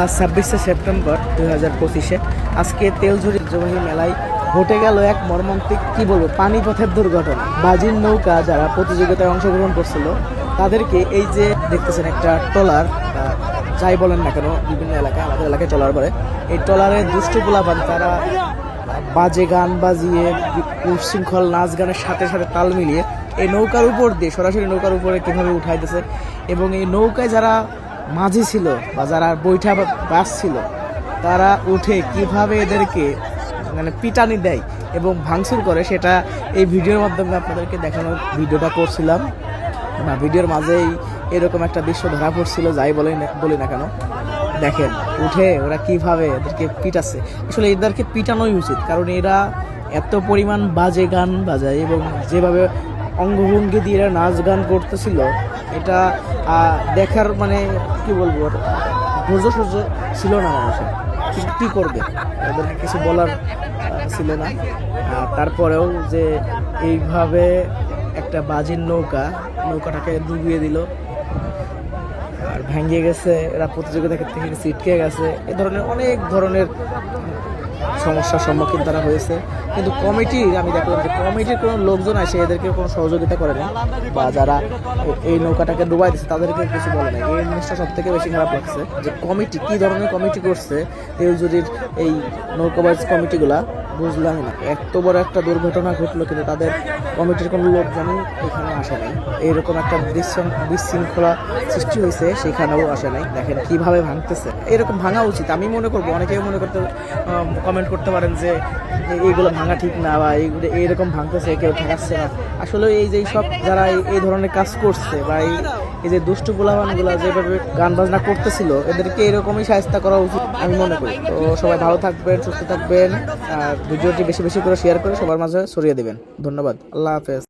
আজ ছাব্বিশে সেপ্টেম্বর দুই হাজার পঁচিশে। আজকে তেলঝুরি জবাহি মেলায় ঘটে গেল এক মর্মান্তিক, কি বলব, পানিপথের দুর্ঘটনা। বাজির নৌকা যারা প্রতিযোগিতায় অংশগ্রহণ করছিল, তাদেরকে এই যে দেখতেছেন একটা ট্রলার যাই বলেন না কেন, বিভিন্ন এলাকায়, আমাদের এলাকায় ট্রলার বলে, এই ট্রলারে দুষ্টু পোলাপান, তারা বাজে গান বাজিয়ে উচ্ছৃঙ্খল নাচ গানের সাথে সাথে তাল মিলিয়ে, এই নৌকার উপর দিয়ে, সরাসরি নৌকার উপরে কীভাবে উঠাইতেছে, এবং এই নৌকায় যারা মাঝি ছিল বা যারা বৈঠা বাস ছিল, তারা উঠে কীভাবে এদেরকে মানে পিটানি দেয় এবং ভাঙচুর করে সেটা এই ভিডিওর মাধ্যমে আপনাদেরকে দেখানোর ভিডিওটা করছিলাম। না, ভিডিওর মাঝেই এরকম একটা দৃশ্য ধরা পড়ছিল, যাই বলে বলি না কেন। দেখেন, উঠে ওরা কীভাবে এদেরকে পিটাচ্ছে। আসলে এদেরকে পিটানোই উচিত, কারণ এরা এত পরিমাণ বাজে গান বাজায় এবং যেভাবে অঙ্গভঙ্গি দিয়ে এরা নাচ গান করতেছিল, এটা দেখার মানে কি বলব ধৈর্য সহ্য ছিল না মানুষের। কী করবে, ওদেরকে কিছু বলার ছিল না। তারপরেও যে এইভাবে একটা বাজির নৌকা, নৌকাটাকে ডুবিয়ে দিল। আর ভেঙে গেছে, এরা প্রতিযোগিতা থেকে ছিটকে গেছে। এ ধরনের অনেক ধরনের সমস্যার সম্মুখীন তারা হয়েছে। কিন্তু কমিটি আমি দেখলাম যে কমিটির কোনো লোকজন আসে, এদেরকে কোনো সহযোগিতা করে না বা যারা এই নৌকাটাকে ডুবাই দিচ্ছে তাদেরকে কিছু বলে না এই জিনিসটা সব থেকে বেশি খারাপ লাগছে যে কমিটি, কি ধরনের কমিটি করছে তেলজুরির এই নৌকাবাজ কমিটিগুলা বুঝলামই না। এত বড় একটা দুর্ঘটনা ঘটলো কিন্তু তাদের কমিটির কোনো লোকজনই এখানে আসে নাই। এইরকম একটা বিশৃং- বিশৃঙ্খলা সৃষ্টি হয়েছে, সেখানেও আসে নাই। দেখেন কীভাবে ভাঙতেছে। এরকম ভাঙা উচিত। আমি মনে করব, অনেকেই মনে করতে কমেন্ট পারেন যে এইগুলো ভাঙা ঠিক না বা এইগুলো এইরকম ভাঙতেছে, কেউ ঠেকাচ্ছে না। আসলে এই যে সব যারা এই- ধরনের কাজ করছে বা এই এই যে দুষ্টু গোলামানগুলো যেভাবে গান বাজনা করতেছিল, এদেরকে এরকমই সাহায্য করা উচিত আমি মনে করি। তো সবাই ভালো থাকবেন, সুস্থ থাকবেন, আর ভিডিওটি বেশি বেশি করে শেয়ার করে সবার মাঝে ছড়িয়ে দেবেন। ধন্যবাদ। আল্লাহ হাফেজ।